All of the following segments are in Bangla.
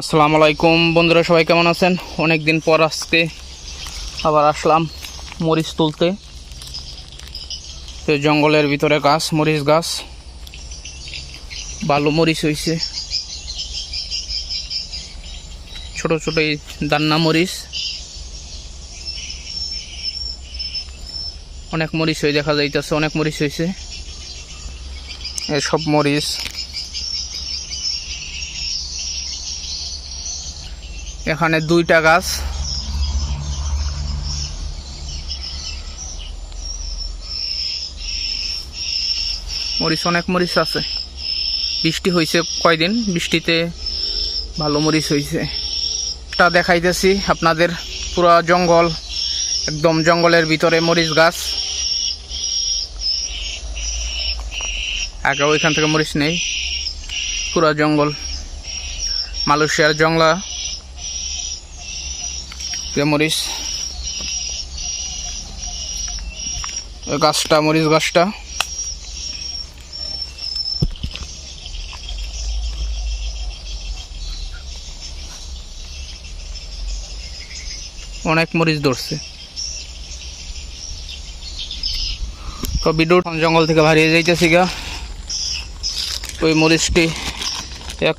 আসসালামু আলাইকুম। বন্ধুরা, সবাই কেমন আছেন? অনেক দিন পর আজকে আবার আসলাম মরিচ তুলতে। জঙ্গলের ভিতরে গাছ, মরিচ গাছ ভালো মরিচ হয়েছে ছোট ছোট এই দান্না মরিচ। অনেক মরিচ হয়ে দেখা যাইতেছে, অনেক মরিচ হয়েছে এসব মরিচ এখানে দুইটা গাছ। মরিচ, অনেক মরিচ আছে। বৃষ্টি হয়েছে কয়দিন? বৃষ্টিতে ভালো মরিচ হয়েছে। এটা দেখাইতেছি আপনাদের পুরো জঙ্গল, একদম জঙ্গলের ভিতরে মরিচ গাছ। আগে ওইখান থেকে মরিচ নেই। পুরো জঙ্গল। মালয়েশিয়ার জংলা। যে মরিচ। গাছটা মরিচ গাছটা। অনেক মরিচ ধরছে। তো বিদ্যুৎ জঙ্গল থেকে হারিয়ে যাইতেছি গা। ওই মরিচটি এক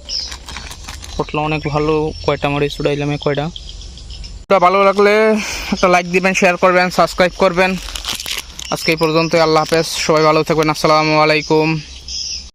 অনেক ভালো, কয়টা মরিচ উড়াইলাম কয়টা? ভালো লাগলে একটা লাইক দিবেন শেয়ার করবেন সাবস্ক্রাইব করবেন। আজকে এই পর্যন্ত আল্লাহ হাফেজ, সবাই ভালো থাকবেন, আসসালামু আলাইকুম।